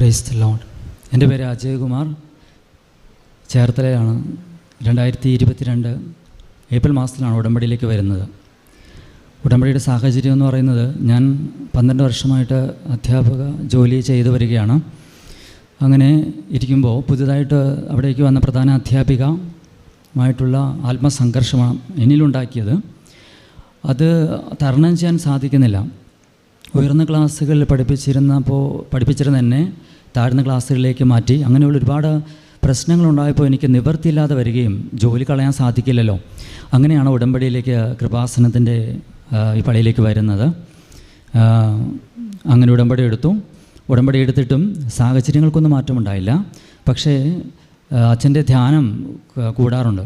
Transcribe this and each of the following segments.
ക്രൈസ്ത load എന്റെ പേര് അജയകുമാർ. ചേർത്തലയാണ് രണ്ടായിരത്തി ഇരുപത്തിരണ്ട് ഏപ്രിൽ മാസത്തിലാണ് ഉടമ്പടിയിലേക്ക് വരുന്നത്. ഉടമ്പടിയുടെ സാഹചര്യം എന്ന് പറയുന്നത് ഞാൻ പന്ത്രണ്ട് വർഷമായിട്ട് അധ്യാപക ജോലി ചെയ്തു വരികയാണ്. അങ്ങനെ ഇരിക്കുമ്പോൾ പുതുതായിട്ട് അവിടേക്ക് വന്ന പ്രധാന അധ്യാപികമായിട്ടുള്ള ആത്മസംഘർഷമാണ് എന്നിലുണ്ടാക്കിയത്. അത് തരണം ചെയ്യാൻ സാധിക്കുന്നില്ല. ഉയർന്ന ക്ലാസ്സുകളിൽ പഠിപ്പിച്ചിരുന്നപ്പോൾ പഠിപ്പിച്ചിരുന്ന എന്നെ താഴ്ന്ന ക്ലാസ്സുകളിലേക്ക് മാറ്റി അങ്ങനെയുള്ള ഒരുപാട് പ്രശ്നങ്ങളുണ്ടായപ്പോൾ എനിക്ക് നിവൃത്തിയില്ലാതെ വരികയും ജോലി കളയാൻ സാധിക്കില്ലല്ലോ. അങ്ങനെയാണ് ഉടമ്പടിയിലേക്ക് കൃപാസനത്തിന്റെ ഈ പള്ളിയിലേക്ക് വരുന്നത്. അങ്ങനെ ഉടമ്പടി എടുത്തു. ഉടമ്പടി എടുത്തിട്ടും സാഹചര്യങ്ങൾക്കൊന്നും മാറ്റമുണ്ടായില്ല. പക്ഷേ അച്ഛന്റെ ധ്യാനം കൂടാറുണ്ട്.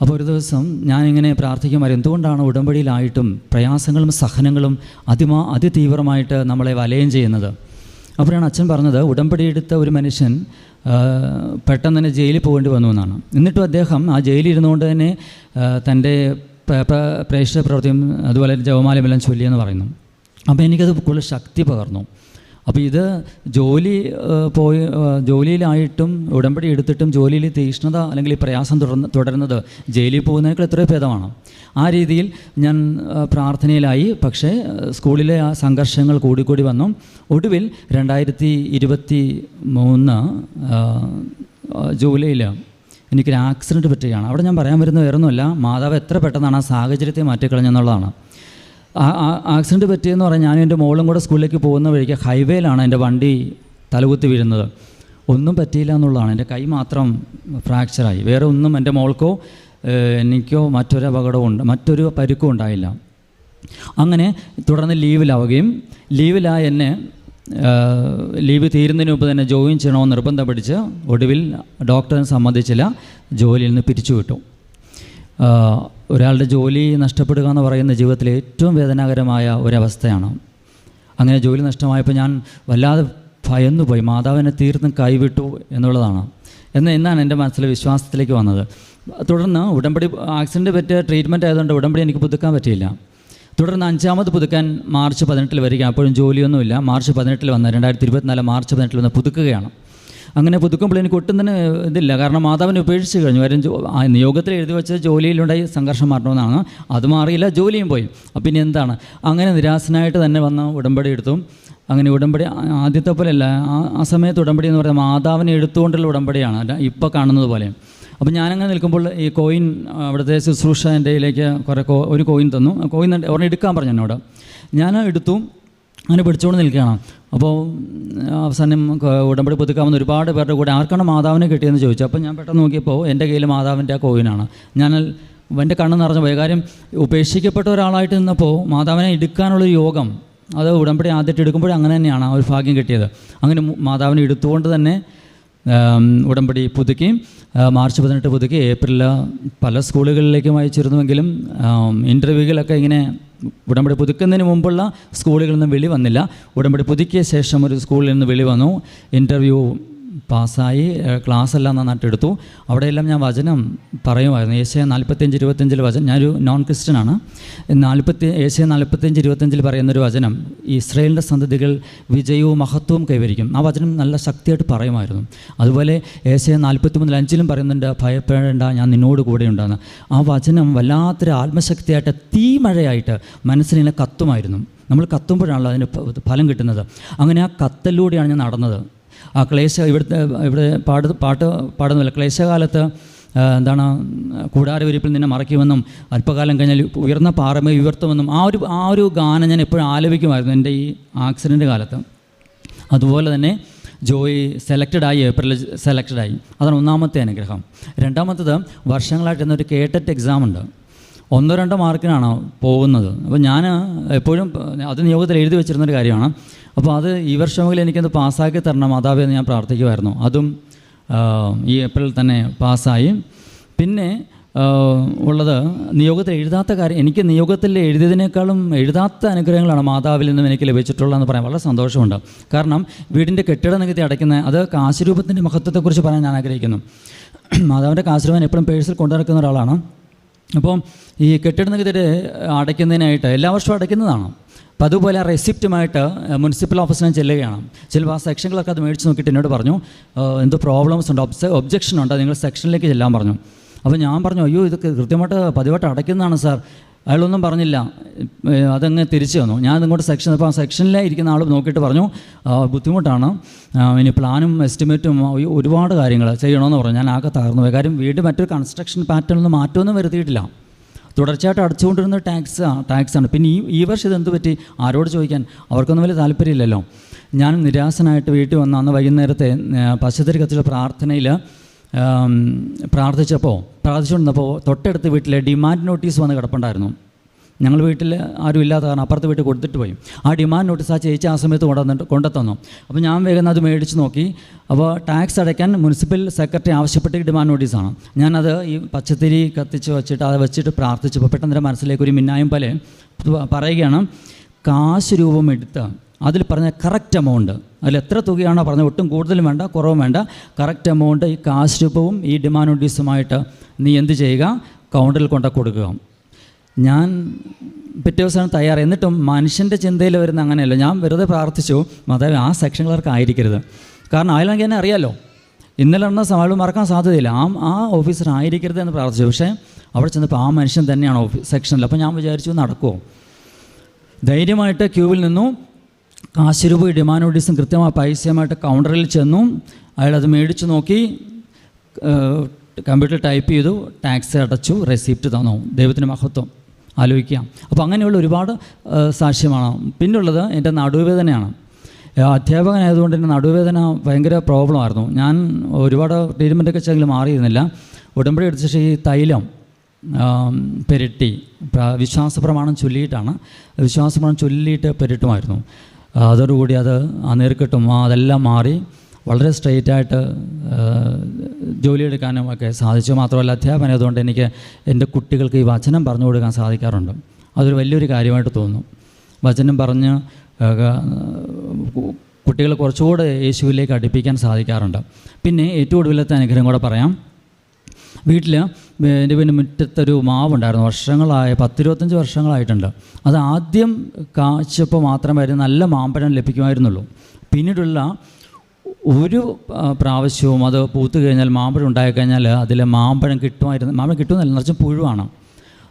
അപ്പോൾ ഒരു ദിവസം ഞാനിങ്ങനെ പ്രാർത്ഥിക്കുമായിരുന്നു എന്തുകൊണ്ടാണ് ഉടമ്പടിയിലായിട്ടും പ്രയാസങ്ങളും സഹനങ്ങളും അതിമാ അതിതീവ്രമായിട്ട് നമ്മളെ വലയം ചെയ്യുന്നത്? അപ്പോഴാണ് അച്ഛൻ പറഞ്ഞത് ഉടമ്പടി എടുത്ത ഒരു മനുഷ്യൻ പെട്ടെന്ന് തന്നെ ജയിലിൽ പോകേണ്ടി വന്നു എന്നാണ്. എന്നിട്ടും അദ്ദേഹം ആ ജയിലിൽ ഇരുന്നുകൊണ്ട് തന്നെ തന്റെ പ്രേക്ഷക പ്രവൃത്തിയും അതുപോലെ ജവമാലയുമെല്ലാം ചൊല്ലിയെന്ന് പറയുന്നു. അപ്പോൾ എനിക്കത് കൂടുതൽ ശക്തി പകർന്നു. അപ്പോൾ ഇത് ജോലി പോയി ജോലിയിലായിട്ടും ഉടമ്പടി എടുത്തിട്ടും ജോലിയിൽ തീഷ്ണത അല്ലെങ്കിൽ ഈ പ്രയാസം തുടർന്ന് തുടരുന്നത് ജയിലിൽ പോകുന്നതിനേക്കാൾ എത്രയോ ഭേദമാണ്. ആ രീതിയിൽ ഞാൻ പ്രാർത്ഥനയിലായി. പക്ഷേ സ്കൂളിലെ ആ സംഘർഷങ്ങൾ കൂടിക്കൂടി വന്നു. ഒടുവിൽ രണ്ടായിരത്തി ഇരുപത്തി മൂന്ന് ജൂലൈയിൽ എനിക്കൊരു ആക്സിഡന്റ് പറ്റുകയാണ്. അവിടെ ഞാൻ പറയാൻ വരുന്ന വേറൊന്നുമല്ല. മാതാവ് എത്ര പെട്ടെന്നാണ് ആ സാഹചര്യത്തെ മാറ്റിക്കളഞ്ഞെന്നുള്ളതാണ്. ആക്സിഡന്റ് പറ്റിയെന്ന് പറഞ്ഞാൽ ഞാനും എന്റെ മോളും കൂടെ സ്കൂളിലേക്ക് പോകുന്ന വഴിക്ക് ഹൈവേയിലാണ് എന്റെ വണ്ടി തലകുത്തി വീഴുന്നത്. ഒന്നും പറ്റിയില്ല എന്നുള്ളതാണ്. എന്റെ കൈ മാത്രം ഫ്രാക്ചറായി. വേറെ ഒന്നും എന്റെ മോൾക്കോ എനിക്കോ മറ്റൊരു അപകടവും ഉണ്ട് മറ്റൊരു പരുക്കും ഉണ്ടായില്ല. അങ്ങനെ തുടർന്ന് ലീവിലാവുകയും ലീവിലായ എന്നെ ലീവ് തീരുന്നതിന് മുമ്പ് തന്നെ ജോയിൻ ചെയ്യണമെന്ന് നിർബന്ധം പിടിച്ച് ഒടുവിൽ ഡോക്ടറിനെ സംബന്ധിച്ചില്ല ജോലിയിൽ നിന്ന് പിരിച്ചുവിട്ടു. ആഹ് ഒരാളുടെ ജോലി നഷ്ടപ്പെടുക എന്ന് പറയുന്ന ജീവിതത്തിലെ ഏറ്റവും വേദനാകരമായ ഒരവസ്ഥയാണ്. അങ്ങനെ ജോലി നഷ്ടമായപ്പോൾ ഞാൻ വല്ലാതെ ഭയന്നുപോയി. മാതാവിനെ തീർത്തും കൈവിട്ടു എന്നുള്ളതാണ്. എന്ന് എന്നാണ് എന്റെ മനസ്സിൽ വിശ്വാസത്തിലേക്ക് വന്നത്. തുടർന്ന് ഉടമ്പടി ആക്സിഡന്റ് പറ്റിയ ട്രീറ്റ്മെന്റ് ആയതുകൊണ്ട് ഉടമ്പടി എനിക്ക് പുതുക്കാൻ പറ്റിയില്ല. തുടർന്ന് അഞ്ചാമത് പുതുക്കാൻ മാർച്ച് പതിനെട്ടിൽ വരിക. അപ്പോഴും ജോലിയൊന്നുമില്ല. മാർച്ച് പതിനെട്ടിൽ വന്ന രണ്ടായിരത്തി ഇരുപത്തിനാല് മാർച്ച് പതിനെട്ടിൽ വന്ന് പുതുക്കുകയാണ്. അങ്ങനെ പുതുക്കുമ്പോൾ എനിക്ക് ഒട്ടും തന്നെ ഇതില്ല. കാരണം മാതാവിനെ ഉപേക്ഷിച്ച് കഴിഞ്ഞു. കാര്യം നിയോഗത്തിൽ എഴുതി വെച്ച ജോലിയിലുണ്ടായി സംഘർഷം മാറണമെന്നാണ്. അത് മാറിയില്ല ജോലിയും പോയി. അപ്പം ഇനി എന്താണ്? അങ്ങനെ നിരാശനായിട്ട് തന്നെ വന്ന ഉടമ്പടി എടുത്തു. അങ്ങനെ ഉടമ്പടി ആദ്യത്തെ പോലെയല്ല ആ സമയത്ത് ഉടമ്പടി എന്ന് പറയുന്നത് മാതാവിനെ എടുത്തുകൊണ്ടുള്ള ഉടമ്പടിയാണ്. അല്ല ഇപ്പോൾ കാണുന്നത് പോലെ. അപ്പം ഞാനങ്ങനെ നിൽക്കുമ്പോൾ ഈ കോയിൻ അവിടുത്തെ ശുശ്രൂഷ എന്റെ കയ്യിലേക്ക് കുറേ ഒരു കോയിൻ തന്നു. കോയിൻ ഒരെണ്ണം എടുക്കാൻ പറഞ്ഞു എന്നോട്. ഞാൻ എടുത്തു. അങ്ങനെ പിടിച്ചുകൊണ്ട് നിൽക്കുകയാണ്. അപ്പോൾ അവസാനം ഉടമ്പടി പുതുക്കാമെന്ന് ഒരുപാട് പേരുടെ കൂടെ ആർക്കാണ് മാതാവിനെ കിട്ടിയെന്ന് ചോദിച്ചു. അപ്പോൾ ഞാൻ പെട്ടെന്ന് നോക്കിയപ്പോൾ എന്റെ കയ്യിൽ മാതാവിന്റെ ആ കോയിനാണ്. ഞാൻ എന്റെ കണ്ണ് നിറഞ്ഞു പോയി. കാര്യം ഉപേക്ഷിക്കപ്പെട്ട ഒരാളായിട്ട് നിന്നപ്പോൾ മാതാവിനെ എടുക്കാനുള്ള യോഗം അത് ഉടമ്പടി ആദ്യമായിട്ട് എടുക്കുമ്പോൾ അങ്ങനെ തന്നെയാണ് ഒരു ഭാഗ്യം കിട്ടിയത്. അങ്ങനെ മാതാവിനെ എടുത്തുകൊണ്ട് തന്നെ ഉടമ്പടി പുതുക്കി മാർച്ച് പതിനെട്ട് പുതുക്കി ഏപ്രിലിൽ പല സ്കൂളുകളിലേക്കും അയച്ചിരുന്നുവെങ്കിലും ഇന്റർവ്യൂകളൊക്കെ ഇങ്ങനെ ഉടമ്പടി പുതുക്കുന്നതിന് മുമ്പുള്ള സ്കൂളുകളിൽ നിന്ന് വെളി വന്നില്ല. ഉടമ്പടി പുതുക്കിയ ശേഷം ഒരു സ്കൂളിൽ നിന്ന് വെളി വന്നു. ഇന്റർവ്യൂ പാസ്സായി ക്ലാസ് എല്ലാം നന്നായിട്ട് എടുത്തു അവിടെയെല്ലാം ഞാൻ വചനം പറയുമായിരുന്നു. ഏഷ്യ നാൽപ്പത്തഞ്ച് ഇരുപത്തഞ്ചിൽ വചനം. ഞാനൊരു നോൺ ക്രിസ്ത്യനാണ് നാൽപ്പത്തി ഏഷ്യ നാൽപ്പത്തഞ്ച് ഇരുപത്തഞ്ചിൽ പറയുന്നൊരു വചനം ഇസ്രയേലിന്റെ സന്തതികൾ വിജയവും മഹത്വവും കൈവരിക്കും. ആ വചനം നല്ല ശക്തിയായിട്ട് പറയുമായിരുന്നു. അതുപോലെ ഏഷ്യ നാൽപ്പത്തി മൂന്നിൽ അഞ്ചിലും പറയുന്നുണ്ട് ഭയപ്പെടേണ്ട ഞാൻ നിന്നോട് കൂടെ ഉണ്ടാകുന്ന. ആ വചനം വല്ലാത്തൊരു ആത്മശക്തിയായിട്ട് തീമഴയായിട്ട് മനസ്സിനെ കത്തുമായിരുന്നു. നമ്മൾ കത്തുമ്പോഴാണല്ലോ അതിന് ഫലം കിട്ടുന്നത്. അങ്ങനെ ആ കത്തലിലൂടെയാണ് ഞാൻ നടന്നത്. ആ ക്ലേശ ഇവിടുത്തെ ഇവിടെ പാട് പാട്ട് പാടുന്നില്ല ക്ലേശകാലത്ത് എന്താണ് കൂടാരവിരിപ്പിൽ നിന്നെ മറയ്ക്കുമെന്നും അല്പകാലം കഴിഞ്ഞാൽ ഉയർന്ന പാറമേ ഉയർത്തുമെന്നും ആ ഒരു ആ ഒരു ഗാനം ഞാൻ എപ്പോഴും ആലപിക്കുമായിരുന്നു എന്റെ ഈ ആക്സിഡന്റ് കാലത്ത്. അതുപോലെ തന്നെ ജോയി സെലക്റ്റഡായി സെലക്റ്റഡ് ആയി അതാണ് ഒന്നാമത്തെ അനുഗ്രഹം. രണ്ടാമത്തത് വർഷങ്ങളായിട്ട് എന്നൊരു കേട്ടറ്റ് എക്സാം ഉണ്ട് ഒന്നോ രണ്ടോ മാർക്കിനാണ് പോകുന്നത്. അപ്പോൾ ഞാൻ എപ്പോഴും അത് നിയോഗത്തിൽ എഴുതി വെച്ചിരുന്നൊരു കാര്യമാണ്. അപ്പോൾ അത് ഈ വർഷമെങ്കിലും എനിക്കത് പാസ്സാക്കി തരണം മാതാവേ എന്ന് ഞാൻ പ്രാർത്ഥിക്കുമായിരുന്നു അതും ഈ ഏപ്രിൽ തന്നെ പാസ്സായി. പിന്നെ ഉള്ളത് നിയോഗത്തിൽ എഴുതാത്ത കാര്യം എനിക്ക് നിയോഗത്തിൽ എഴുതിയതിനേക്കാളും എഴുതാത്ത അനുഗ്രഹങ്ങളാണ് മാതാവിൽ നിന്നും എനിക്ക് ലഭിച്ചിട്ടുള്ളതെന്ന് പറയാൻ വളരെ സന്തോഷമുണ്ട്. കാരണം വീടിന്റെ കെട്ടിട നികുതി അടയ്ക്കുന്ന അത് കാശുരൂപത്തിന്റെ മഹത്വത്തെക്കുറിച്ച് പറയാൻ ഞാൻ ആഗ്രഹിക്കുന്നു. മാതാവിന്റെ കാശുരൂപൻ എപ്പോഴും പേഴ്സിൽ കൊണ്ടുനടക്കുന്ന ഒരാളാണ്. അപ്പം ഈ കെട്ടിട നികുതി അടയ്ക്കുന്നതിനായിട്ട് എല്ലാ വർഷവും അടയ്ക്കുന്നതാണ്. അപ്പോൾ അതുപോലെ ആ റെസിപ്റ്റുമായിട്ട് മുനിസിപ്പൽ ഓഫീസിൽ ഞാൻ ചെല്ലുകയാണ്. ചിലപ്പോൾ ആ സെക്ഷനുകളൊക്കെ അത് മേടിച്ച് നോക്കിയിട്ട് എന്നോട് പറഞ്ഞു "ഏഹ്, എന്തോ പ്രോബ്ലംസ് ഉണ്ട് ഒബ്സ ഒബ്ജെക്ഷൻ ഉണ്ട് നിങ്ങൾ സെക്ഷനിലേക്ക് ചെല്ലാൻ പറഞ്ഞു. അപ്പോൾ ഞാൻ പറഞ്ഞു അയ്യോ ഇത് കൃത്യമായിട്ട് പതിവായിട്ട് അടയ്ക്കുന്നതാണ് സാർ. അയാളൊന്നും പറഞ്ഞില്ല. അതങ്ങ് തിരിച്ചു തന്നു ഞാൻ ഇങ്ങോട്ട് സെക്ഷൻ അപ്പോൾ ആ സെക്ഷനിലെ ഇരിക്കുന്ന ആൾ നോക്കിയിട്ട് പറഞ്ഞു ബുദ്ധിമുട്ടാണ്. ഇനി പ്ലാനും എസ്റ്റിമേറ്റും ഒരുപാട് കാര്യങ്ങൾ ചെയ്യണമെന്ന് പറഞ്ഞു. ഞാൻ ആകെ തകർന്നു കാര്യം വീട് മറ്റൊരു കൺസ്ട്രക്ഷൻ പാറ്റേണൊന്നും മാറ്റമൊന്നും വരുത്തിയിട്ടില്ല. തുടർച്ചയായിട്ട് അടച്ചുകൊണ്ടിരുന്ന ടാക്സ് ടാക്സാണ് പിന്നെ ഈ ഈ വർഷം ഇതെന്ത് പറ്റി ആരോട് ചോദിക്കാൻ? അവർക്കൊന്നും വലിയ താല്പര്യമില്ലല്ലോ. ഞാൻ നിരാശനായിട്ട് വീട്ടിൽ വന്ന അന്ന് വൈകുന്നേരത്തെ പശ്ചാത്തല കത്തിലെ പ്രാർത്ഥനയിൽ പ്രാർത്ഥിച്ചപ്പോൾ പ്രാർത്ഥിച്ചുകൊണ്ടിരുന്നപ്പോൾ തൊട്ടടുത്ത് വീട്ടിലെ ഡിമാൻഡ് നോട്ടീസ് വന്ന് കിടപ്പുണ്ടായിരുന്നു. ഞങ്ങൾ വീട്ടിൽ ആരും ഇല്ലാത്ത കാരണം അപ്പുറത്ത് വീട്ടിൽ കൊടുത്തിട്ട് പോയി. ആ ഡിമാൻഡ് നോട്ടീസ് ആ ചേച്ചി ആ സമയത്ത് കൊണ്ടുവന്നിട്ട് കൊണ്ടുത്തന്നു. അപ്പോൾ ഞാൻ വേഗം അത് മേടിച്ച് നോക്കി. അപ്പോൾ ടാക്സ് അടയ്ക്കാൻ മുനിസിപ്പൽ സെക്രട്ടറി ആവശ്യപ്പെട്ട ഡിമാൻഡ് നോട്ടീസാണ് ഞാനത് ഈ പച്ചത്തിരി കത്തിച്ച് വെച്ചിട്ട് അത് വെച്ചിട്ട് പ്രാർത്ഥിച്ചപ്പോൾ പെട്ടെന്ന് എന്റെ മനസ്സിലേക്ക് ഒരു മിന്നായം പോലെ പറയുകയാണ്. കാശ് രൂപം എടുത്ത് അതിൽ പറഞ്ഞ കറക്റ്റ് എമൗണ്ട് അതിൽ എത്ര തുകയാണോ പറഞ്ഞത് ഒട്ടും കൂടുതലും വേണ്ട കുറവും വേണ്ട. കറക്റ്റ് എമൗണ്ട് ഈ കാശ് രൂപവും ഈ ഡിമാൻഡ് നോട്ടീസുമായിട്ട് നീ എന്ത് ചെയ്യുക? കൗണ്ടറിൽ കൊണ്ട കൊടുക്കുക. ഞാൻ പിറ്റേ ദിവസമാണ് തയ്യാറ്. എന്നിട്ടും മനുഷ്യന്റെ ചിന്തയിൽ വരുന്ന അങ്ങനെയല്ല. ഞാൻ വെറുതെ പ്രാർത്ഥിച്ചു മാതാവ് ആ സെക്ഷൻ ക്ലർക്ക് ആയിരിക്കരുത്. കാരണം ആയാലെങ്കിൽ എന്നെ അറിയാമല്ലോ ഇന്നലെ നടന്ന സവാൾ മറക്കാൻ സാധ്യതയില്ല. ആ ആ ഓഫീസർ ആയിരിക്കരുത് എന്ന് പ്രാർത്ഥിച്ചു. പക്ഷേ അവിടെ ചെന്നപ്പോൾ ആ മനുഷ്യൻ തന്നെയാണ് ഓഫീസ് സെക്ഷനിൽ. അപ്പോൾ ഞാൻ വിചാരിച്ചു നടക്കുമോ ധൈര്യമായിട്ട് ക്യൂവിൽ നിന്നു. കാശ് രൂപ ഡിമാൻഡ് ഓഡീസും കൃത്യമായ പൈസയുമായിട്ട് കൗണ്ടറിൽ ചെന്നു. അത് മേടിച്ചു നോക്കി കമ്പ്യൂട്ടറിൽ ടൈപ്പ് ചെയ്തു ടാക്സ് അടച്ചു റെസിപ്റ്റ് തന്നു. ദൈവത്തിന് മഹത്വം. ആലോചിക്കാം. അപ്പോൾ അങ്ങനെയുള്ള ഒരുപാട് സാക്ഷ്യമാണ്. പിന്നുള്ളത് എന്റെ നടുവേദനയാണ്. അധ്യാപകനായതുകൊണ്ട് എന്റെ നടുവേദന ഭയങ്കര പ്രോബ്ലമായിരുന്നു ഞാൻ ഒരുപാട് ട്രീറ്റ്മെന്റൊക്കെ ചെയ്തെങ്കിലും മാറിയിരുന്നില്ല. ഉടമ്പടി എടുത്ത ശേഷം ഈ തൈലം പെരട്ടി പ്ര- വിശ്വാസപ്രമാണം ചൊല്ലിയിട്ടാണ്. വിശ്വാസപ്രമാണം ചൊല്ലിയിട്ട് പെരട്ടുമായിരുന്നു. അതോടുകൂടി അത് ആ നീർക്കെട്ടും അതെല്ലാം മാറി വളരെ സ്ട്രെയിറ്റ് ആയിട്ട് ആ, ജോലിയെടുക്കാനും ഒക്കെ സാധിച്ചു. മാത്രമല്ല അധ്യാപനം അതുകൊണ്ട് എനിക്ക് എന്റെ കുട്ടികൾക്ക് ഈ വചനം പറഞ്ഞു കൊടുക്കാൻ സാധിക്കാറുണ്ട്. അതൊരു വലിയൊരു കാര്യമായിട്ട് തോന്നുന്നു. വചനം പറഞ്ഞ് കുട്ടികൾ കുറച്ചുകൂടെ യേശുവിലേക്ക് അടുപ്പിക്കാൻ സാധിക്കാറുണ്ട്. പിന്നെ ഏറ്റവും ഒടുവിലത്തെ അനുഗ്രഹം കൂടെ പറയാം. വീട്ടിൽ എന്റെ പിന്നെ മുറ്റത്തൊരു മാവുണ്ടായിരുന്നു. വർഷങ്ങളായ പത്തിരുപത്തഞ്ച് വർഷങ്ങളായിട്ടുണ്ട്. അത് ആദ്യം കാച്ചപ്പോൾ മാത്രമായിരുന്നു നല്ല മാമ്പഴം ലഭിക്കുമായിരുന്നുള്ളൂ. പിന്നീടുള്ള ഒരു പ്രാവശ്യവും അത് പൂത്ത് കഴിഞ്ഞാൽ മാമ്പഴം ഉണ്ടായി കഴിഞ്ഞാൽ അതിലെ മാമ്പഴം കിട്ടുമായിരുന്നു. മാമ്പഴം കിട്ടുമെന്നല്ല നിറച്ചും പുഴുവാണ്.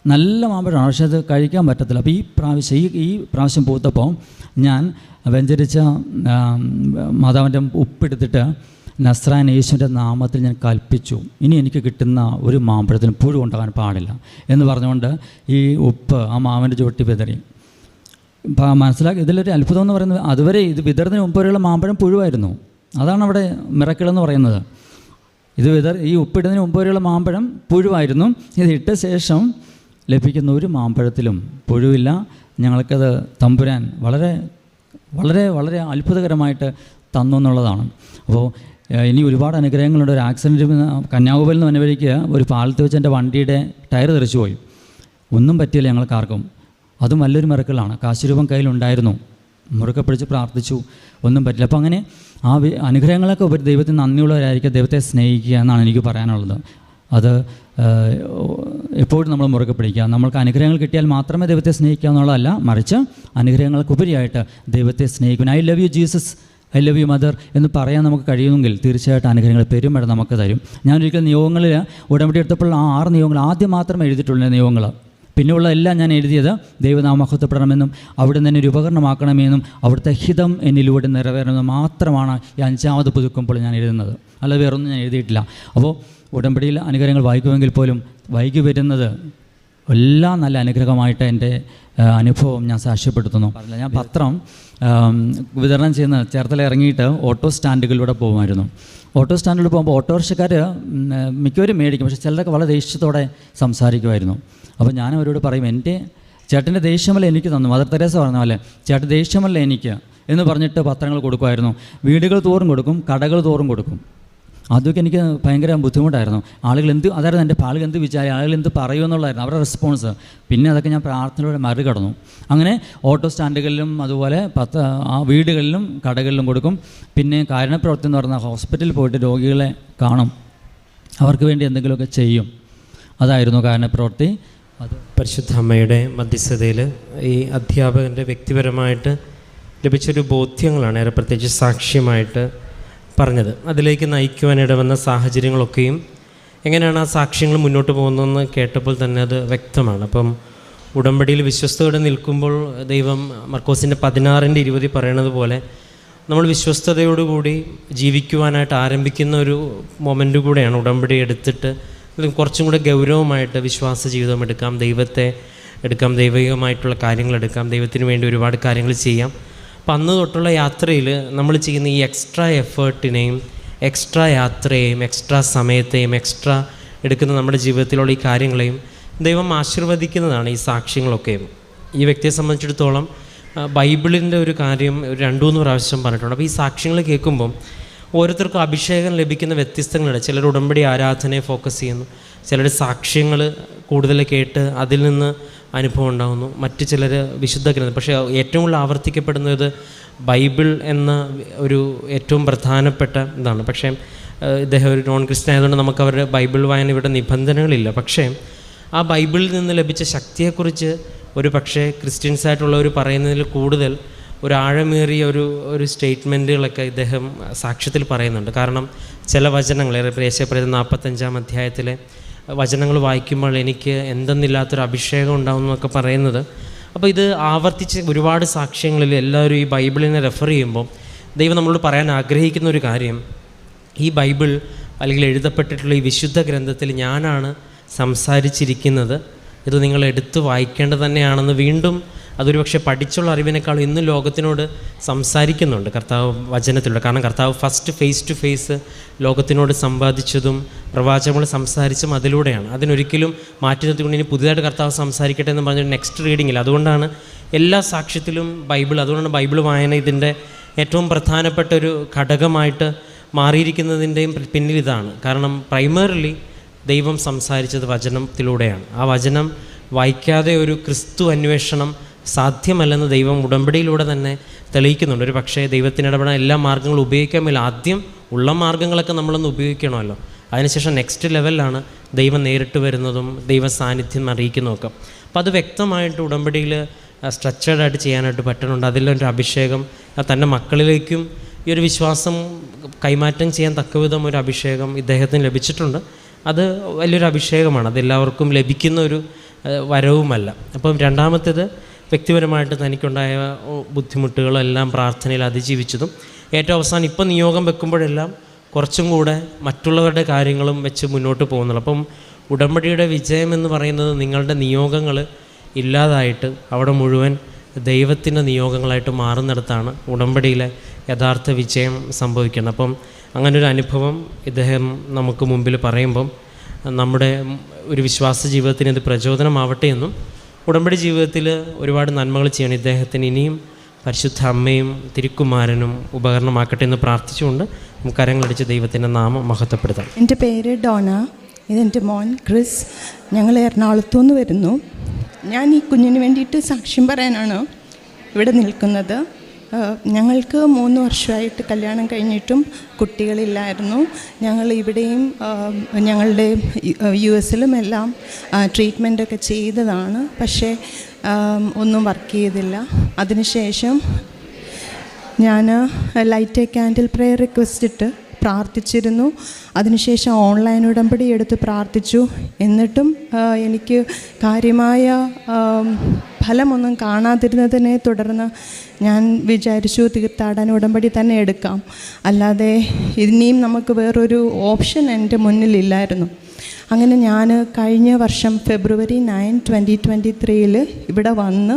നല്ല മാമ്പഴമാണ് പക്ഷേ അത് കഴിക്കാൻ പറ്റത്തില്ല. അപ്പോൾ ഈ പ്രാവശ്യം ഈ ഈ പ്രാവശ്യം പൂത്തപ്പോൾ ഞാൻ വെഞ്ചരിച്ച മാതാവിന്റെ ഉപ്പെടുത്തിട്ട് നസ്രാൻ യേശുവിന്റെ നാമത്തിൽ ഞാൻ കൽപ്പിച്ചു. ഇനി എനിക്ക് കിട്ടുന്ന ഒരു മാമ്പഴത്തിന് പുഴു ഉണ്ടാകാൻ പാടില്ല. എന്ന് പറഞ്ഞുകൊണ്ട് ഈ ഉപ്പ് ആ മാവിന്റെ ചുവട്ടി വിതറി. മനസ്സിലാക്കി ഇതിലൊരു അത്ഭുതം എന്ന് പറയുന്നത് അതുവരെ ഇത് വിതറുന്നതിന് മുമ്പ് വരെയുള്ള മാമ്പഴം പുഴുവായിരുന്നു. അതാണ് അവിടെ മിറക്കിൾ എന്ന് പറയുന്നത്. ഇത് വിതർ ഈ ഉപ്പിടുന്നതിന് മുമ്പ് വരെയുള്ള മാമ്പഴം പുഴുവായിരുന്നു. ഇത് ഇട്ട ശേഷം ലഭിക്കുന്ന ഒരു മാമ്പഴത്തിലും പുഴുവില്ല. ഞങ്ങൾക്കത് തമ്പുരാൻ വളരെ വളരെ വളരെ അത്ഭുതകരമായിട്ട് തന്നു എന്നുള്ളതാണ്. അപ്പോൾ ഇനി ഒരുപാട് അനുഗ്രഹങ്ങളുണ്ട്. ഒരു ആക്സിഡന്റ് കന്യാകുമാരിൽ നിന്ന് വന്ന ഒരു പാലത്ത് വെച്ച് എന്റെ വണ്ടിയുടെ ടയർ തെറിച്ചു പോയി. ഒന്നും പറ്റിയില്ല ഞങ്ങൾക്കാർക്കും. അതും നല്ലൊരു മിറക്കളാണ്. കാശുരൂപം കയ്യിലുണ്ടായിരുന്നു. മുറുക്കെ പിടിച്ച് പ്രാർത്ഥിച്ചു. ഒന്നും പറ്റില്ല. അപ്പോൾ അങ്ങനെ ആ അനുഗ്രഹങ്ങളൊക്കെ ഉപരി ദൈവത്തിന് നന്ദിയുള്ളവരായിരിക്കും ദൈവത്തെ സ്നേഹിക്കുക എന്നാണ് എനിക്ക് പറയാനുള്ളത്. അത് എപ്പോഴും നമ്മൾ മുറുകെ പിടിക്കുക. നമ്മൾക്ക് അനുഗ്രഹങ്ങൾ കിട്ടിയാൽ മാത്രമേ ദൈവത്തെ സ്നേഹിക്കുക എന്നുള്ളതല്ല മറിച്ച് അനുഗ്രഹങ്ങൾക്കുപരിയായിട്ട് ദൈവത്തെ സ്നേഹിക്കും I love you Jesus I love you mother എന്ന് പറയാൻ നമുക്ക് കഴിയുമെങ്കിൽ തീർച്ചയായിട്ടും അനുഗ്രഹങ്ങൾ പെരുമഴ നമുക്ക് തരും. ഞാനൊരിക്കൽ നിയോഗങ്ങളിൽ ഉടമ്പടി എടുത്തപ്പോൾ ആ ആറ് നിയോഗങ്ങൾ ആദ്യം മാത്രമേ എഴുതിയിട്ടുള്ളൂ നിയോഗങ്ങൾ പിന്നെയുള്ള എല്ലാം ഞാൻ എഴുതിയത് ദൈവനാമഹത്വപ്പെടണമെന്നും അവിടെ തന്നെ ഒരു ഉപകരണമാക്കണമെന്നും അവിടുത്തെ ഹിതം എന്നിലൂടെ നിറവേറണമെന്നും മാത്രമാണ് ഈ അഞ്ചാമത് പുതുക്കുമ്പോൾ ഞാൻ എഴുതുന്നത്. അല്ല വേറൊന്നും ഞാൻ എഴുതിയിട്ടില്ല. അപ്പോൾ ഉടമ്പടിയിൽ അനുഗ്രഹങ്ങൾ വായിക്കുമെങ്കിൽ പോലും വൈകി വരുന്നത് എല്ലാം നല്ല അനുഗ്രഹമായിട്ട് എന്റെ അനുഭവം ഞാൻ സാക്ഷ്യപ്പെടുത്തുന്നു. ഞാൻ പത്രം വിതരണം ചെയ്യുന്ന ചേർത്തല ഇറങ്ങിയിട്ട് ഓട്ടോ സ്റ്റാൻഡുകളിലൂടെ പോകുമായിരുന്നു. ഓട്ടോ സ്റ്റാൻഡിൽ പോകുമ്പോൾ ഓട്ടോറിക്ഷക്കാർ മിക്കവരും മേടിക്കും. പക്ഷേ ചിലരൊക്കെ വളരെ ദേഷ്യത്തോടെ സംസാരിക്കുമായിരുന്നു. അപ്പോൾ ഞാൻ അവരോട് പറയും എന്റെ ചേട്ടന്റെ ദേഷ്യമല്ല എനിക്ക് തന്നു? മദർ തെരേസ പറഞ്ഞ പോലെ ചേട്ടൻ ദേഷ്യമല്ല എനിക്ക്? എന്ന് പറഞ്ഞിട്ട് പത്രങ്ങൾ കൊടുക്കുമായിരുന്നു. വീടുകൾ തോറും കൊടുക്കും കടകൾ തോറും കൊടുക്കും. അതൊക്കെ എനിക്ക് ഭയങ്കര ബുദ്ധിമുട്ടായിരുന്നു. ആളുകൾ എന്ത് അതായിരുന്നു എന്റെ ആളുകൾ എന്ത് വിചാരി ആളുകൾ എന്ത് പറയുമെന്നുള്ളതായിരുന്നു അവരുടെ റെസ്പോൺസ് പിന്നെ അതൊക്കെ ഞാൻ പ്രാർത്ഥനയോടെ മറികടന്നു. അങ്ങനെ ഓട്ടോ സ്റ്റാൻഡുകളിലും അതുപോലെ പത്ത് ആ വീടുകളിലും കടകളിലും കൊടുക്കും. പിന്നെ കാരണപ്രവർത്തി എന്ന് പറഞ്ഞാൽ ഹോസ്പിറ്റലിൽ പോയിട്ട് രോഗികളെ കാണും. അവർക്ക് വേണ്ടി എന്തെങ്കിലുമൊക്കെ ചെയ്യും. അതായിരുന്നു കാരണപ്രവൃത്തി അത് പരിശുദ്ധ അമ്മയുടെ മധ്യസ്ഥതയിൽ ഈ അധ്യാപകന്റെ വ്യക്തിപരമായിട്ട് ലഭിച്ചൊരു ബോധ്യങ്ങളാണ് ഏറെ പ്രത്യേകിച്ച് സാക്ഷ്യമായിട്ട് പറഞ്ഞത്. അതിലേക്ക് നയിക്കുവാനിട വന്ന സാഹചര്യങ്ങളൊക്കെയും എങ്ങനെയാണ് ആ സാക്ഷ്യങ്ങൾ മുന്നോട്ട് പോകുന്നതെന്ന് കേട്ടപ്പോൾ തന്നെ അത് വ്യക്തമാണ്. അപ്പം ഉടമ്പടിയിൽ വിശ്വസ്തയോടെ നിൽക്കുമ്പോൾ ദൈവം മർക്കോസിന്റെ പതിനാറിന്റെ ഇരുപതി പറയണത് പോലെ നമ്മൾ വിശ്വസ്തയോടുകൂടി ജീവിക്കുവാനായിട്ട് ആരംഭിക്കുന്ന ഒരു മൊമെന്റ് കൂടെയാണ് ഉടമ്പടി എടുത്തിട്ട് ഇത് കുറച്ചും കൂടെ ഗൗരവമായിട്ട് വിശ്വാസ ജീവിതം എടുക്കാം ദൈവത്തെ എടുക്കാം ദൈവികമായിട്ടുള്ള കാര്യങ്ങൾ എടുക്കാം ദൈവത്തിന് വേണ്ടി ഒരുപാട് കാര്യങ്ങൾ ചെയ്യാം. അപ്പം അന്ന് തൊട്ടുള്ള യാത്രയിൽ നമ്മൾ ചെയ്യുന്ന ഈ എക്സ്ട്രാ എഫേർട്ടിനെയും എക്സ്ട്രാ യാത്രയെയും എക്സ്ട്രാ സമയത്തെയും എക്സ്ട്രാ എടുക്കുന്ന നമ്മുടെ ജീവിതത്തിലുള്ള ഈ കാര്യങ്ങളെയും ദൈവം ആശീർവദിക്കുന്നതാണ് ഈ സാക്ഷ്യങ്ങളൊക്കെയും ഈ വ്യക്തിയെ സംബന്ധിച്ചിടത്തോളം ബൈബിളിന്റെ ഒരു കാര്യം ഒരു രണ്ടു മൂന്ന് പ്രാവശ്യം പറഞ്ഞിട്ടുണ്ട്. അപ്പോൾ ഈ സാക്ഷ്യങ്ങൾ കേൾക്കുമ്പം ഓരോരുത്തർക്കും അഭിഷേകം ലഭിക്കുന്ന വ്യത്യസ്തങ്ങളുണ്ട് ചിലർ ഉടമ്പടി ആരാധനയെ ഫോക്കസ് ചെയ്യുന്നു. ചിലർ സാക്ഷ്യങ്ങൾ കൂടുതൽ കേട്ട് അതിൽ നിന്ന് അനുഭവം ഉണ്ടാകുന്നു മറ്റ് ചിലർ വിശുദ്ധ ഗ്രന്ഥം. പക്ഷേ ഏറ്റവും കൂടുതൽ ആവർത്തിക്കപ്പെടുന്നത് ബൈബിൾ എന്ന ഒരു ഏറ്റവും പ്രധാനപ്പെട്ട ഇതാണ്. പക്ഷേ ഇദ്ദേഹം ഒരു നോൺ ക്രിസ്ത്യൻ ആയതുകൊണ്ട് നമുക്ക് അവരുടെ ബൈബിൾ വായന ഇവിടെ നിബന്ധനകളില്ല. പക്ഷേ ആ ബൈബിളിൽ നിന്ന് ലഭിച്ച ശക്തിയെക്കുറിച്ച് ഒരു പക്ഷേ ക്രിസ്ത്യൻസ് ആയിട്ടുള്ളവർ പറയുന്നതിൽ കൂടുതൽ ഒരു ആഴമേറിയ ഒരു ഒരു സ്റ്റേറ്റ്മെന്റുകളൊക്കെ ഇദ്ദേഹം സാക്ഷ്യത്തിൽ പറയുന്നുണ്ട്. കാരണം ചില വചനങ്ങൾ പ്രേശപ്രേത നാൽപ്പത്തഞ്ചാം അധ്യായത്തിലെ വചനങ്ങൾ വായിക്കുമ്പോൾ എനിക്ക് എന്തെന്നില്ലാത്തൊരു അഭിഷേകം ഉണ്ടാവും എന്നൊക്കെ പറയുന്നത്. അപ്പോൾ ഇത് ആവർത്തിച്ച് ഒരുപാട് സാക്ഷ്യങ്ങളിൽ എല്ലാവരും ഈ ബൈബിളിനെ റെഫർ ചെയ്യുമ്പോൾ ദൈവം നമ്മളോട് പറയാൻ ആഗ്രഹിക്കുന്ന ഒരു കാര്യം ഈ ബൈബിൾ അല്ലെങ്കിൽ എഴുതപ്പെട്ടിട്ടുള്ള ഈ വിശുദ്ധ ഗ്രന്ഥത്തിൽ ഞാനാണ് സംസാരിച്ചിരിക്കുന്നത് ഇത് നിങ്ങൾ എടുത്ത് വായിക്കേണ്ടത് തന്നെയാണെന്ന് വീണ്ടും അതൊരു പക്ഷേ പഠിച്ചുള്ള അറിവിനേക്കാൾ ഇന്ന് ലോകത്തിനോട് സംസാരിക്കുന്നുണ്ട്. കർത്താവ് വചനത്തിലൂടെ. കാരണം കർത്താവ് ഫസ്റ്റ് ഫേസ് ടു ഫേസ് ലോകത്തിനോട് സമ്പാദിച്ചതും പ്രവാചകങ്ങൾ സംസാരിച്ചും അതിലൂടെയാണ്. അതിനൊരിക്കലും മാറ്റി നിർത്തിക്കൊണ്ട് ഇനി പുതിയതായിട്ട് കർത്താവ് സംസാരിക്കട്ടെ എന്ന് പറഞ്ഞ നെക്സ്റ്റ് റീഡിങ്ങിൽ അതുകൊണ്ടാണ് എല്ലാ സാക്ഷ്യത്തിലും ബൈബിൾ അതുകൊണ്ടാണ് ബൈബിൾ വായന ഇതിന്റെ ഏറ്റവും പ്രധാനപ്പെട്ട ഒരു ഘടകമായിട്ട് മാറിയിരിക്കുന്നതിന്റെയും പിന്നിൽ ഇതാണ്. കാരണം പ്രൈമറിലി ദൈവം സംസാരിച്ചത് വചനത്തിലൂടെയാണ്. ആ വചനം വായിക്കാതെ ഒരു ക്രിസ്തു അന്വേഷണം സാധ്യമല്ലെന്ന് ദൈവം ഉടമ്പടിയിലൂടെ തന്നെ തെളിയിക്കുന്നുണ്ട്. ഒരു പക്ഷേ ദൈവത്തിനിടപെടാൻ എല്ലാ മാർഗങ്ങളും ഉപയോഗിക്കാൻ മേല ആദ്യം ഉള്ള മാർഗങ്ങളൊക്കെ നമ്മളൊന്ന് ഉപയോഗിക്കണമല്ലോ. അതിനുശേഷം നെക്സ്റ്റ് ലെവലിലാണ് ദൈവം നേരിട്ട് വരുന്നതും ദൈവ സാന്നിധ്യം അറിയിക്കുന്നതൊക്കെ അപ്പോൾ അത് വ്യക്തമായിട്ട് ഉടമ്പടിയിൽ സ്ട്രക്ചേർഡായിട്ട് ചെയ്യാനായിട്ട് പറ്റുന്നുണ്ട്. അതിലൊരു അഭിഷേകം തന്റെ മക്കളിലേക്കും ഈ ഒരു വിശ്വാസം കൈമാറ്റം ചെയ്യാൻ തക്കവിധം ഒരു അഭിഷേകം ഇദ്ദേഹത്തിന് ലഭിച്ചിട്ടുണ്ട്. അത് വലിയൊരു അഭിഷേകമാണ്. അതെല്ലാവർക്കും ലഭിക്കുന്ന ഒരു വരവുമല്ല. അപ്പം രണ്ടാമത്തേത് വ്യക്തിപരമായിട്ട് തനിക്കുണ്ടായ ബുദ്ധിമുട്ടുകളെല്ലാം പ്രാർത്ഥനയിൽ അതിജീവിച്ചതും ഏറ്റവും അവസാനം ഇപ്പം നിയോഗം വെക്കുമ്പോഴെല്ലാം കുറച്ചും കൂടെ മറ്റുള്ളവരുടെ കാര്യങ്ങളും വെച്ച് മുന്നോട്ട് പോകുന്നുള്ളു. അപ്പം ഉടമ്പടിയുടെ വിജയം എന്ന് പറയുന്നത് നിങ്ങളുടെ നിയോഗങ്ങൾ ഇല്ലാതായിട്ട് അവിടെ മുഴുവൻ ദൈവത്തിന്റെ നിയോഗങ്ങളായിട്ട് മാറുന്നിടത്താണ് ഉടമ്പടിയിലെ യഥാർത്ഥ വിജയം സംഭവിക്കുന്നത്. അപ്പം അങ്ങനൊരു അനുഭവം ഇദ്ദേഹം നമുക്ക് മുമ്പിൽ പറയുമ്പം നമ്മുടെ ഒരു വിശ്വാസ ജീവിതത്തിന് ഇത് പ്രചോദനമാവട്ടെ എന്നും ഉടമ്പടി ജീവിതത്തിൽ ഒരുപാട് നന്മകൾ ചെയ്യണം ഇദ്ദേഹത്തിന്. ഇനിയും പരിശുദ്ധ അമ്മയും തിരുക്കുമാരനും ഉപകരണമാക്കട്ടെ എന്ന് പ്രാർത്ഥിച്ചുകൊണ്ട് നമുക്ക് കരങ്ങളടിച്ച് ദൈവത്തിന്റെ നാമം മഹത്വപ്പെടുത്താം. എന്റെ പേര് ഡോണ. ഇതെന്റെ മോൻ ക്രിസ്. ഞങ്ങൾ എറണാകുളത്തു നിന്ന് വരുന്നു. ഞാൻ ഈ കുഞ്ഞിന് വേണ്ടിയിട്ട് സാക്ഷ്യം പറയാനാണ് ഇവിടെ നിൽക്കുന്നത്. ഞങ്ങൾക്ക് മൂന്ന് വർഷമായിട്ട് കല്യാണം കഴിഞ്ഞിട്ടും കുട്ടികളില്ലായിരുന്നു. ഞങ്ങൾ ഇവിടെയും ഞങ്ങളുടെ യു എസിലും എല്ലാം ട്രീറ്റ്മെന്റൊക്കെ ചെയ്തതാണ്. പക്ഷേ ഒന്നും വർക്ക് ചെയ്തില്ല. അതിനുശേഷം ഞാൻ light a candle prayer request ഇട്ട് പ്രാർത്ഥിച്ചിരുന്നു. അതിനുശേഷം ഓൺലൈൻ ഉടമ്പടി എടുത്ത് പ്രാർത്ഥിച്ചു. എന്നിട്ടും എനിക്ക് കാര്യമായ ഫലമൊന്നും കാണാതിരുന്നതിനെ തുടർന്ന് ഞാൻ വിചാരിച്ചു തീർത്ഥാടന ഉടമ്പടി തന്നെ എടുക്കാം. അല്ലാതെ ഇനിയും നമുക്ക് വേറൊരു ഓപ്ഷൻ എന്റെ മുന്നിലില്ലായിരുന്നു. അങ്ങനെ ഞാൻ കഴിഞ്ഞ വർഷം ഫെബ്രുവരി നയൻ ട്വന്റി ട്വന്റി ത്രീയിൽ ഇവിടെ വന്ന്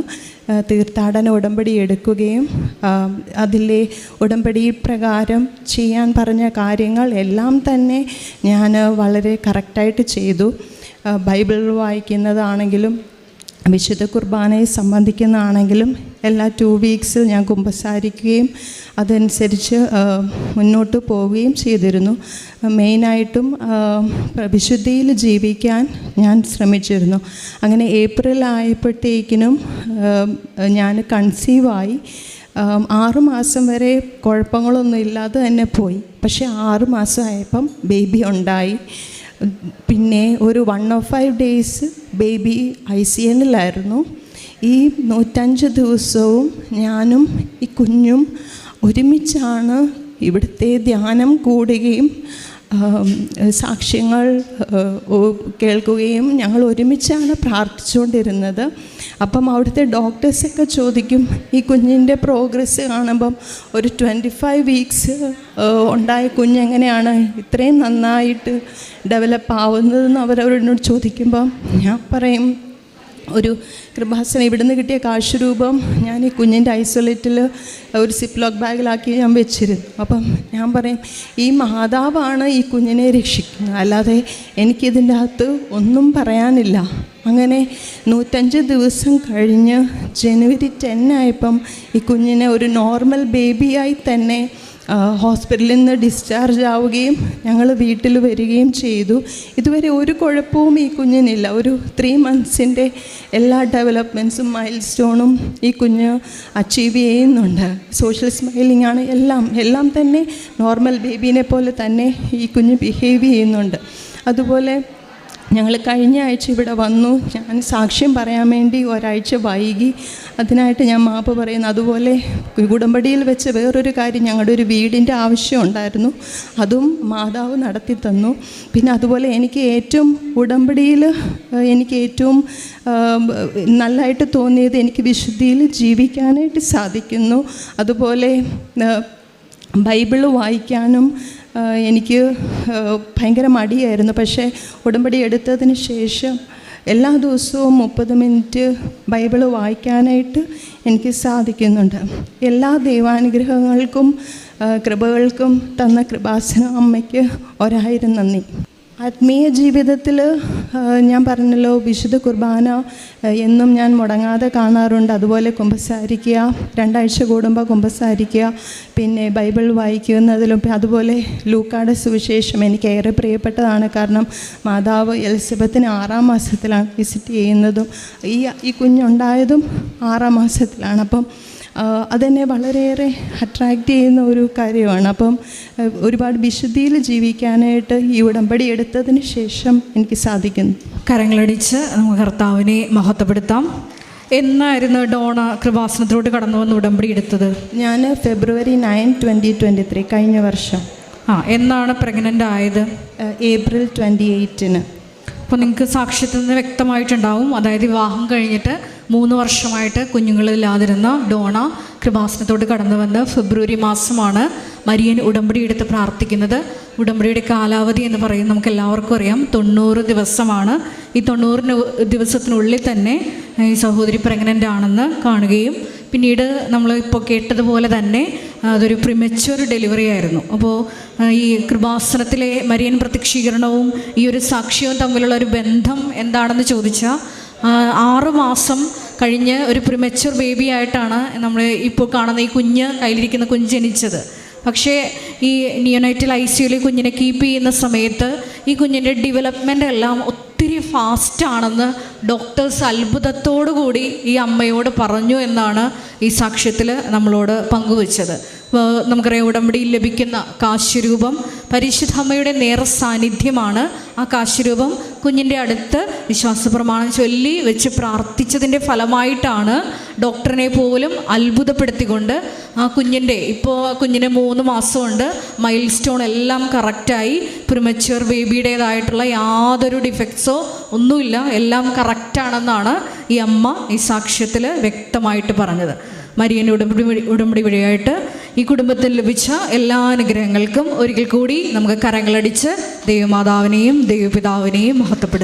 തീർത്ഥാടന ഉടമ്പടി എടുക്കുകയും അതിലെ ഉടമ്പടി പ്രകാരം ചെയ്യാൻ പറഞ്ഞ കാര്യങ്ങൾ എല്ലാം തന്നെ ഞാൻ വളരെ കറക്റ്റായിട്ട് ചെയ്തു. ബൈബിൾ വായിക്കുന്നതാണെങ്കിലും വിശുദ്ധ കുർബാനയെ സംബന്ധിക്കുന്നതാണെങ്കിലും എല്ലാ ടു വീക്സ് ഞാൻ കുമ്പസാരിക്കുകയും അതനുസരിച്ച് മുന്നോട്ട് പോവുകയും ചെയ്തിരുന്നു. മെയിനായിട്ടും വിശുദ്ധിയിൽ ജീവിക്കാൻ ഞാൻ ശ്രമിച്ചിരുന്നു. അങ്ങനെ ഏപ്രിൽ ആയപ്പോഴത്തേക്കിനും ഞാൻ കൺസീവായി ആറുമാസം ആറ് മാസം വരെ കുഴപ്പങ്ങളൊന്നും ഇല്ലാതെ തന്നെ പോയി. പക്ഷേ ആറുമാസമായപ്പം ബേബി ഉണ്ടായി. പിന്നെ ഒരു one of five days baby I C എന്നിലായിരുന്നു ഈ നൂറ്റഞ്ച് ദിവസവും ഞാനും ഈ കുഞ്ഞും ഒരുമിച്ചാണ് ഇവിടുത്തെ ധ്യാനം കൂടുകയും സാക്ഷ്യങ്ങൾ കേൾക്കുകയും ഞങ്ങൾ ഒരുമിച്ചാണ് പ്രാർത്ഥിച്ചുകൊണ്ടിരുന്നത്. അപ്പം അവിടുത്തെ ഡോക്ടേഴ്സൊക്കെ ചോദിക്കും ഈ കുഞ്ഞിന്റെ പ്രോഗ്രസ് കാണുമ്പം ഒരു ട്വന്റി ഫൈവ് വീക്സ് ഉണ്ടായ കുഞ്ഞെങ്ങനെയാണ് ഇത്രയും നന്നായിട്ട് ഡെവലപ്പ് ആവുന്നതെന്ന് അവരവരോട് ചോദിക്കുമ്പം ഞാൻ പറയും ഒരു കൃപാസന ഇവിടുന്ന് കിട്ടിയ കാശ് രൂപം ഞാൻ ഈ കുഞ്ഞിന്റെ ഐസൊലേറ്റിൽ ഒരു സിപ്പ് ലോക്ക് ബാഗിലാക്കി ഞാൻ വെച്ചിരുന്നു. അപ്പം ഞാൻ പറയും ഈ മാതാവാണ് ഈ കുഞ്ഞിനെ രക്ഷിക്കുന്നത്. അല്ലാതെ എനിക്കിതിന്റെ അകത്ത് ഒന്നും പറയാനില്ല. അങ്ങനെ നൂറ്റഞ്ച് ദിവസം കഴിഞ്ഞ് ജനുവരി ടെൻ ആയപ്പം ഈ കുഞ്ഞിനെ ഒരു നോർമൽ ബേബിയായി തന്നെ ഹോസ്പിറ്റലിൽ നിന്ന് ഡിസ്ചാർജ് ആവുകയും ഞങ്ങൾ വീട്ടിൽ വരികയും ചെയ്തു. ഇതുവരെ ഒരു കുഴപ്പവും ഈ കുഞ്ഞിനില്ല. ഒരു ത്രീ മന്ത്സിന്റെ എല്ലാ ഡെവലപ്മെന്റ്സും മൈൽ സ്റ്റോണും ഈ കുഞ്ഞ് അച്ചീവ് ചെയ്യുന്നുണ്ട്. സോഷ്യൽ സ്മൈലിംഗ് ആണ് എല്ലാം. എല്ലാം തന്നെ നോർമൽ ബേബീനെ പോലെ തന്നെ ഈ കുഞ്ഞ് ബിഹേവ് ചെയ്യുന്നുണ്ട്. അതുപോലെ ഞങ്ങൾ കഴിഞ്ഞ ആഴ്ച ഇവിടെ വന്നു. ഞാൻ സാക്ഷ്യം പറയാൻ വേണ്ടി ഒരാഴ്ച വൈകി. അതിനായിട്ട് ഞാൻ മാപ്പ് പറയുന്നു. അതുപോലെ ഉടമ്പടിയിൽ വെച്ച് വേറൊരു കാര്യം ഞങ്ങളുടെ ഒരു വീടിന്റെ ആവശ്യം ഉണ്ടായിരുന്നു. അതും മാതാവ് നടത്തി തന്നു. പിന്നെ അതുപോലെ എനിക്ക് ഏറ്റവും ഉടമ്പടിയിൽ എനിക്ക് ഏറ്റവും നല്ലതായിട്ട് തോന്നിയത് എനിക്ക് വിശുദ്ധിയിൽ ജീവിക്കാനായിട്ട് സാധിക്കുന്നു. അതുപോലെ ബൈബിൾ വായിക്കാനും എനിക്ക് ഭയങ്കര മടിയായിരുന്നു. പക്ഷേ ഉടമ്പടി എടുത്തതിന് ശേഷം എല്ലാ ദിവസവും മുപ്പത് മിനിറ്റ് ബൈബിൾ വായിക്കാനായിട്ട് എനിക്ക് സാധിക്കുന്നുണ്ട്. എല്ലാ ദൈവാനുഗ്രഹങ്ങൾക്കും കൃപകൾക്കും തന്ന കൃപാസന അമ്മയ്ക്ക് ഒരായിരം നന്ദി. ആത്മീയ ജീവിതത്തിൽ ഞാൻ പറഞ്ഞല്ലോ വിശുദ്ധ കുർബാന എന്നും ഞാൻ മുടങ്ങാതെ കാണാറുണ്ട്. അതുപോലെ കുമ്പസാരിക്കുക രണ്ടാഴ്ച കൂടുമ്പോൾ കുമ്പസാരിക്കുക പിന്നെ ബൈബിൾ വായിക്കുന്നതിലും അതുപോലെ ലൂക്കാടെ സുവിശേഷം എനിക്ക് ഏറെ പ്രിയപ്പെട്ടതാണ്. കാരണം മാതാവ് എലിസബത്തിന് ആറാം മാസത്തിലാണ് വിസിറ്റ് ചെയ്യുന്നതും ഈ ഈ കുഞ്ഞുണ്ടായതും ആറാം മാസത്തിലാണ്. അപ്പം അതെന്നെ വളരെയേറെ അട്രാക്റ്റ് ചെയ്യുന്ന ഒരു കാര്യമാണ്. അപ്പം ഒരുപാട് വിശുദ്ധിയിൽ ജീവിക്കാനായിട്ട് ഈ ഉടമ്പടി എടുത്തതിന് ശേഷം എനിക്ക് സാധിക്കുന്നു. കരങ്ങളടിച്ച് നമുക്ക് കർത്താവിനെ മഹത്വപ്പെടുത്താം. എന്നായിരുന്നു ഡോണ കൃപാസനത്തിലോട്ട് കടന്നു വന്ന് ഉടമ്പടി എടുത്തത്? ഞാൻ February nine twenty twenty three കഴിഞ്ഞ വർഷം. ആ എന്നാണ് പ്രഗ്നന്റ് ആയത്? ഏപ്രിൽ ട്വന്റി എയ്റ്റിന് അപ്പോൾ നിങ്ങൾക്ക് സാക്ഷ്യത്തിൽ നിന്ന് വ്യക്തമായിട്ടുണ്ടാവും. അതായത് വിവാഹം കഴിഞ്ഞിട്ട് മൂന്ന് വർഷമായിട്ട് കുഞ്ഞുങ്ങളില്ലാതിരുന്ന ഡോണ കൃപാസനത്തോട് കടന്നു വന്ന് ഫെബ്രുവരി മാസമാണ് മരിയൻ ഉടമ്പടി എടുത്ത് പ്രാർത്ഥിക്കുന്നത്. ഉടമ്പടിയുടെ കാലാവധി എന്ന് പറയുന്നത് നമുക്ക് എല്ലാവർക്കും അറിയാം. തൊണ്ണൂറ് ദിവസമാണ്. ഈ തൊണ്ണൂറ് നു- ദിവസത്തിനുള്ളിൽ തന്നെ ഈ സഹോദരി പ്രഗ്നന്റ് ആണെന്ന് കാണുകയും പിന്നീട് നമ്മൾ ഇപ്പോൾ കേട്ടതുപോലെ തന്നെ അതൊരു പ്രിമച്വർ ഡെലിവറി ആയിരുന്നു. അപ്പോൾ ഈ കൃപാസനത്തിലെ മരിയൻ പ്രത്യക്ഷീകരണവും ഈ ഒരു സാക്ഷ്യവും തമ്മിലുള്ള ഒരു ബന്ധം എന്താണെന്ന് ചോദിച്ചാൽ ആറ് മാസം കഴിഞ്ഞ് ഒരു പ്രിമച്വർ ബേബി ആയിട്ടാണ് നമ്മൾ ഇപ്പോൾ കാണുന്ന ഈ കുഞ്ഞ് കയ്യിലിരിക്കുന്ന കുഞ്ഞ് ജനിച്ചത്. പക്ഷേ ഈ നിയോണൈറ്റൽ ഐ സിയുയിൽ കുഞ്ഞിനെ കീപ്പ് ചെയ്യുന്ന സമയത്ത് ഈ കുഞ്ഞിന്റെ ഡെവലപ്മെന്റ് എല്ലാം ഒത്തിരി ഫാസ്റ്റാണെന്ന് ഡോക്ടേഴ്സ് അത്ഭുതത്തോടു കൂടി ഈ അമ്മയോട് പറഞ്ഞു എന്നാണ് ഈ സാക്ഷ്യത്തിൽ നമ്മളോട് പങ്കുവച്ചത്. നമുക്കറിയാം ഉടമ്പടിയിൽ ലഭിക്കുന്ന കാശ്യരൂപം. പരിശുദ്ധ അമ്മയുടെ നേർ സാന്നിധ്യമാണ് ആ കാശ്യരൂപം. കുഞ്ഞിന്റെ അടുത്ത് വിശ്വാസ പ്രമാണം ചൊല്ലി വെച്ച് പ്രാർത്ഥിച്ചതിന്റെ ഫലമായിട്ടാണ് ഡോക്ടറിനെ പോലും അത്ഭുതപ്പെടുത്തിക്കൊണ്ട് ആ കുഞ്ഞിന്റെ ഇപ്പോൾ കുഞ്ഞിന് മൂന്ന് മാസമുണ്ട്. മൈൽ സ്റ്റോൺ എല്ലാം കറക്റ്റായി. പ്രിമച്വർ ബേബിയുടേതായിട്ടുള്ള യാതൊരു ഡിഫക്ട്സോ ഒന്നുമില്ല. എല്ലാം കറക്റ്റാണെന്നാണ് ഈ അമ്മ ഈ സാക്ഷ്യത്തിൽ വ്യക്തമായിട്ട് പറഞ്ഞത്. മരിയന്റെ ഉടമ്പടി ഉടമ്പടി വഴിയായിട്ട് ഈ കുടുംബത്തിൽ ലഭിച്ച എല്ലാ അനുഗ്രഹങ്ങൾക്കും ഒരിക്കൽ കൂടി നമുക്ക് കരങ്ങളടിച്ച് ദൈവമാതാവിനെയും ദൈവപിതാവിനെയും മഹത്വപ്പെടുത്താം